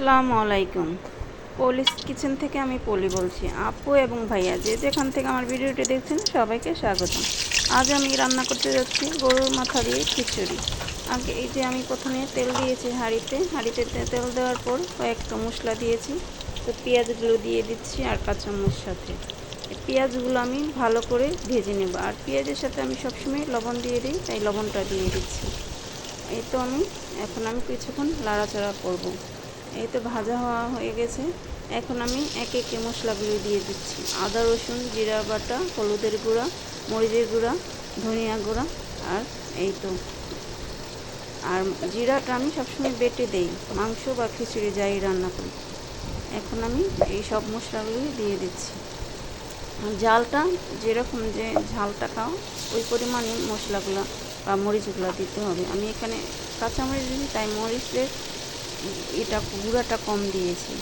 আসসালামু আলাইকুম। পলিস কিচেন থেকে আমি পলি বলছি। আপু এবং ভাইয়া যে যেখান থেকে আমার ভিডিওটি দেখছেন সবাইকে স্বাগতম। আজ আমি রান্না করতে যাচ্ছি গরুর মাথা দিয়ে খিচুড়ি। আগে এই যে আমি প্রথমে তেল দিয়েছি হাঁড়িতে। হাঁড়িতে তেল দেওয়ার পর কয়েকটা মশলা দিয়েছি। তো পেঁয়াজগুলো দিয়ে দিচ্ছি আর কাঁচামরিচ সাথে। পেঁয়াজগুলো আমি ভালো করে ভেজে নেব। আর পেঁয়াজের সাথে আমি সবসময় লবণ দিয়ে দিই, তাই লবণটা দিয়ে দিচ্ছি। এই তো আমি, এখন আমি কিছুক্ষণ লাড়াচাড়া করব। এই তো ভাজা হওয়া হয়ে গেছে। এখন আমি একে একে মশলাগুলো দিয়ে দিচ্ছি। আদা, রসুন, জিরা বাটা, হলুদের গুঁড়া, মরিচের গুঁড়া, ধনিয়া গুঁড়া আর এই তো। আর জিরাটা আমি সবসময় বেটে দেই, মাংস বা খিচুড়ি যাই রান্না করি। এখন আমি এই সব মশলাগুলি দিয়ে দিচ্ছি। জালটা যেরকম যে ঝালটা খাও, ওই পরিমাণে মশলাগুলো বা মরিচগুলো দিতে হবে। আমি এখানে কাঁচামরিচ দিই, তাই মরিচের এটা গুঁড়াটা কম দিয়েছি।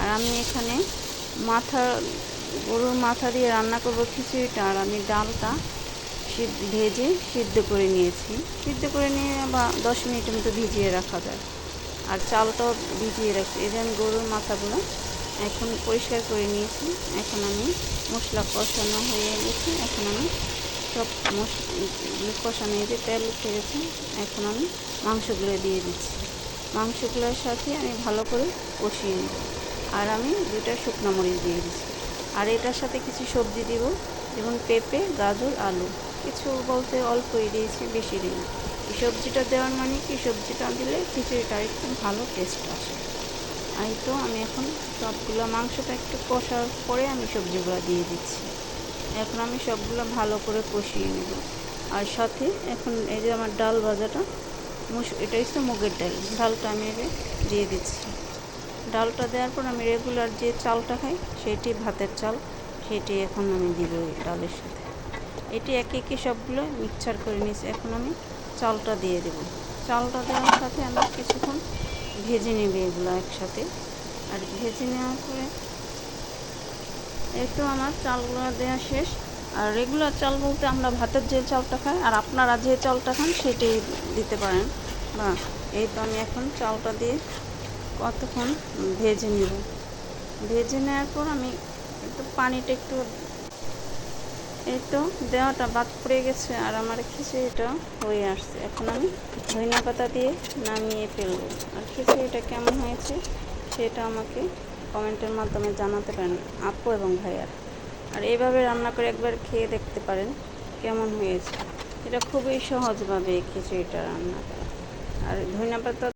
আর আমি এখানে মাথা, গরুর মাথা দিয়ে রান্না করব খিচুড়িটা, আর আমি ডালটা ভেজে সিদ্ধ করে নিয়েছি। সিদ্ধ করে নিয়ে বা দশ মিনিটের মতো ভিজিয়ে রাখা যায়। আর চালটাও ভিজিয়ে রাখছি। এই যে আমি গরুর মাথাগুলো এখন পরিষ্কার করে নিয়েছি। এখন আমি মশলা কষানো হয়ে গেছে। এখন আমি সব মশলা কষানো এই যে তেল গেছে, এখন আমি মাংসগুলো দিয়ে দিচ্ছি। মাংসগুলোর সাথে আমি ভালো করে কষিয়ে নেব। আর আমি দুটা শুকনো মরিচ দিয়ে দিচ্ছি। আর এটার সাথে কিছু সবজি দিব, যেমন পেঁপে, গাজর, আলু। কিছু বলতে অল্পই দিয়েছি, বেশি দিই এই সবজিটা দেওয়ার মানে কি? সবজিটা দিলে খিচুড়িটা একটু ভালো টেস্ট আসে। এই তো আমি এখন সবগুলো মাংসটা একটু কষার পরে আমি সবজিগুলো দিয়ে দিচ্ছি। এখন আমি সবগুলো ভালো করে কষিয়ে নেব। আর সাথে এখন এই যে আমার ডাল ভাজাটা এটা হচ্ছে মুগের ডাল। ডালটা আমি এবার দিয়ে দিচ্ছি। ডালটা দেওয়ার পর আমি রেগুলার যে চালটা খাই, সেটি ভাতের চাল, সেটি এখন আমি দিব ডালের সাথে। এটি একে একে সবগুলো মিক্সচার করে নিয়েছি। এখন আমি চালটা দিয়ে দেব। চালটা দেওয়ার সাথে আমি কিছুক্ষণ ভেজে নেবে এগুলো একসাথে। আর ভেজে নেওয়ার পরে একটু আমার চালগুলো দেওয়া শেষ। আর রেগুলার চাল বলতে আমরা ভাতের যে চালটা খাই, আর আপনারা যে চালটা খান সেটাই দিতে পারেন। বা এই তো আমি এখন চালটা দিয়ে কতক্ষণ ভেজে নেব। ভেজে নেওয়ার পর আমি একটু পানিটা একটু এই তো দেওয়াটা বাদ পড়ে গেছে আর আমার খিচুড়িটা হয়ে আসছে। এখন আমি ধনিয়া পাতা দিয়ে নামিয়ে ফেলব। আর খিচুড়িটা কেমন হয়েছে সেটা আমাকে কমেন্টের মাধ্যমে জানাতে পারেন আপু এবং ভাইয়ার। আর এইভাবে রান্না করে একবার খেয়ে দেখতে পারেন কেমন হয়েছে। এটা খুবই সহজভাবে খিচুড়িটা রান্না করা। আর ধনিয়া পাতা